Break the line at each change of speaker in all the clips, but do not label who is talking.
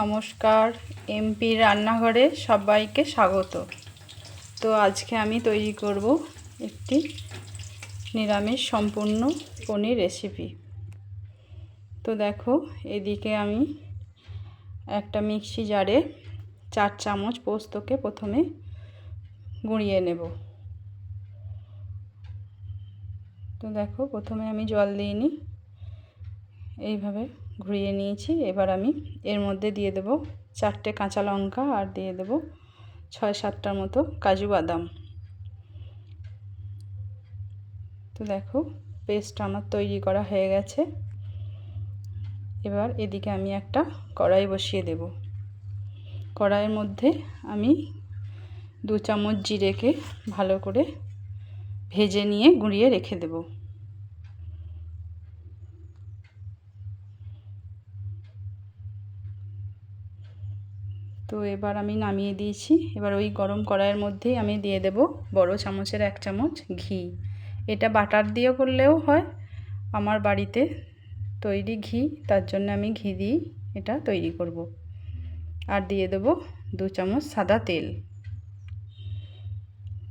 নমস্কার, এমপি রান্নাঘরে সবাইকে স্বাগত। তো আজকে আমি তৈরি করব একটি নিরামিষ সম্পূর্ণ পনির রেসিপি তো দেখো, এদিকে আমি একটা মিক্সি জারে চার চামচ পোস্তকে প্রথমে গুঁড়িয়ে নেব। তো দেখো, প্রথমে আমি জল দিইনি এইভাবে ঘুরিয়ে নিয়েছি। এবার আমি এর মধ্যে দিয়ে দেব চারটে কাঁচা লঙ্কা আর দিয়ে দেব ছয় সাতটার মতো কাজু বাদাম। তো দেখো পেস্ট আমার তৈরি করা হয়ে গেছে। এবার এদিকে আমি একটা কড়াই বসিয়ে দেব। কড়াইয়ের মধ্যে আমি দু চামচ জিরেকে ভালো করে ভেজে নিয়ে গুঁড়িয়ে রেখে দেবো। তো এবার আমি নামিয়ে দিয়েছি। এবার ওই গরম কড়াইয়ের মধ্যেই আমি দিয়ে দেব বড় চামচের এক চামচ ঘি। এটা বাটার দিয়ে করলেও হয়, আমার বাড়িতে তৈরি ঘি, তার জন্য আমি ঘি দিই এটা তৈরি করব। আর দিয়ে দেব দু চামচ সাদা তেল।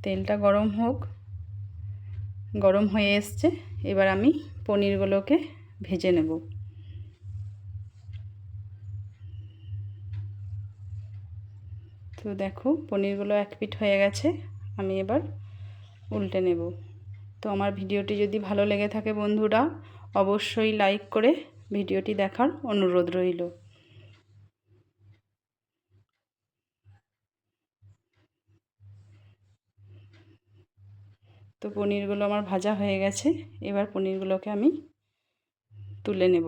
তেলটা গরম হোক, গরম হয়ে এসছে, এবার আমি পনিরগুলোকে ভেজে নেব। তো দেখো, পনিরগুলো এক পিট হয়ে গেছে, আমি এবার উল্টে নেব। তো আমার ভিডিওটি যদি ভালো লেগে থাকে বন্ধুরা, অবশ্যই লাইক করে ভিডিওটি দেখার অনুরোধ রইল। তো পনিরগুলো আমার ভাজা হয়ে গেছে, এবার পনিরগুলোকে আমি তুলে নেব।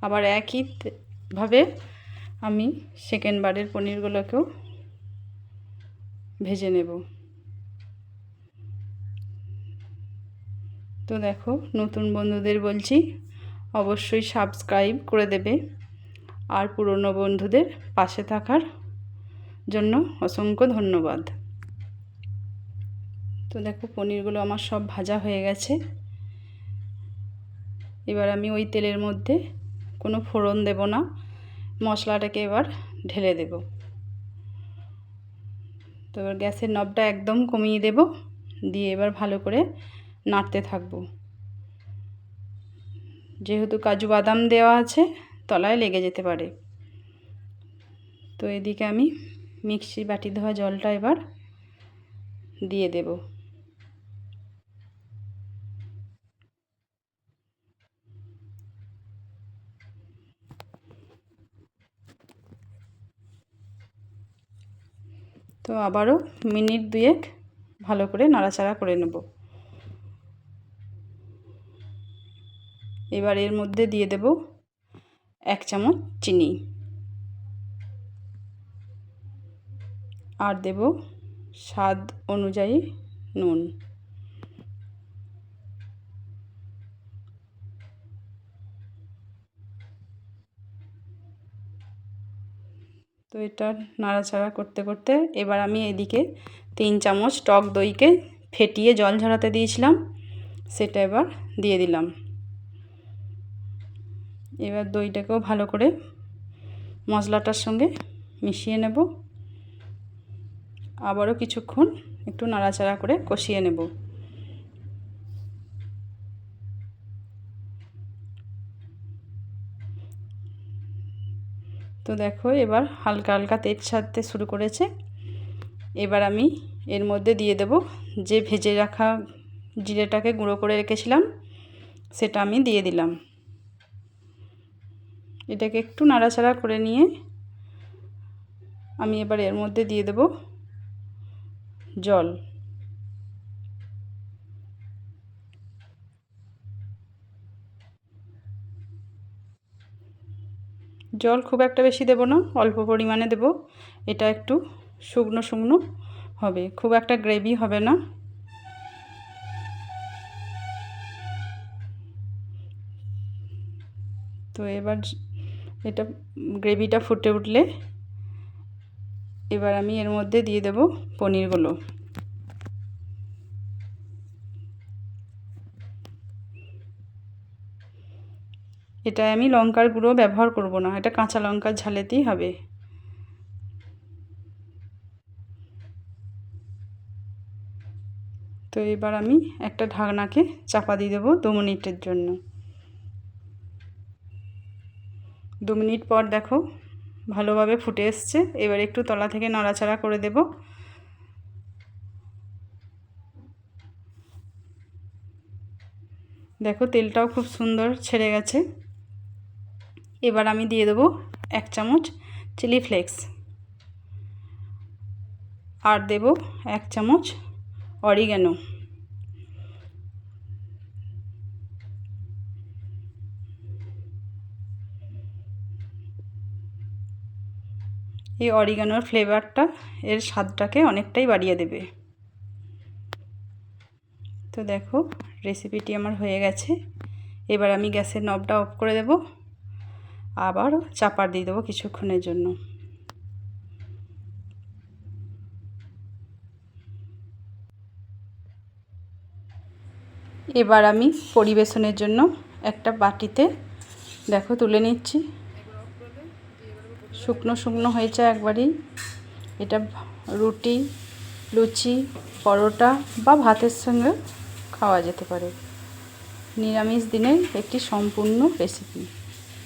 আবার একইভাবে আমি সেকেন্ড বারের পনিরগুলোকেও ভেজে নেব। তো দেখো, নতুন বন্ধুদের বলছি, অবশ্যই সাবস্ক্রাইব করে দেবে। আর পুরনো বন্ধুদের পাশে থাকার জন্য অসংখ্য ধন্যবাদ। তো দেখো, পনিরগুলো আমার সব ভাজা হয়ে গেছে। এবার আমি ওই তেলের মধ্যে কোনো ফোড়ন দেব না। মশলাটাকে এবার ঢেলে দেব। তো এবার গ্যাসের নবটা একদম কমিয়ে দেব। দিয়ে এবার ভালো করে নাড়তে থাকব। যেহেতু কাজু বাদাম দেওয়া আছে, তলায় লেগে যেতে পারে। তো এদিকে আমি মিক্সি বাটি ধোয়া জলটা এবার দিয়ে দেবো। তো আবারও মিনিট দুয়েক ভালো করে নাড়াচাড়া করে নেব। এবার এর মধ্যে দিয়ে দেব এক চামচ চিনি। আর দেব স্বাদ অনুযায়ী নুন। তো এটা নাড়াচাড়া করতে করতে এবার আমি এদিকে তিন চামচ টক দইকে ফেটিয়ে জল ঝরাতে দিয়েছিলাম, সেটা এবার দিয়ে দিলাম। এবার দইটাকেও ভালো করে মশলাটার সঙ্গে মিশিয়ে নেব। আবারও কিছুক্ষণ একটু নাড়াচাড়া করে কষিয়ে নেব। তো দেখো, এবার হালকা হালকা তেজ ছাড়তে শুরু করেছে। এবার আমি এর মধ্যে দিয়ে দেব যে ভেজে রাখা জিরেটাকে গুঁড়ো করে রেখেছিলাম, সেটা আমি দিয়ে দিলাম। এটাকে একটু নাড়াচাড়া করে নিয়ে আমি এবার এর মধ্যে দিয়ে দেব জল। জল খুব একটা বেশি দেব না, অল্প পরিমাণে দেব। এটা একটু শুকনো শুকনো হবে, খুব একটা গ্রেভি হবে না। তো এবার এটা গ্রেভিটা ফুটে উঠলে এবার আমি এর মধ্যে দিয়ে দেব পনিরগুলো। এটায় আমি লঙ্কার গুঁড়ো ব্যবহার করব না, এটা কাঁচা লঙ্কার ঝালেতেই হবে। তো এবার আমি একটা ঢাকনাকে চাপা দিয়ে দেবো দু মিনিটের জন্য। দু মিনিট পর দেখো ভালোভাবে ফুটে এসছে, এবার একটু তলা থেকে নড়াচড়া করে দেব। দেখো তেলটাও খুব সুন্দর ছেড়ে গেছে। এবার আমি দিয়ে দেবো এক চামচ চিলি ফ্লেক্স। আর দেব এক চামচ অরিগ্যানো এই অরিগানোর ফ্লেভারটা, এর স্বাদটাকে অনেকটাই বাড়িয়ে দেবে। তো দেখো, রেসিপিটি আমার হয়ে গেছে। এবার আমি গ্যাসের নবটা অফ করে দেব। আবার চাপা দিয়ে দেবো কিছুক্ষণের জন্য। এবার আমি পরিবেশনের জন্য একটা বাটিতে, দেখো তুলে নিচ্ছি। শুকনো শুকনো হয়েছে একবারই। এটা রুটি, লুচি, পরোটা বা ভাতের সঙ্গে খাওয়া যেতে পারে। নিরামিষ দিনের একটি সম্পূর্ণ রেসিপি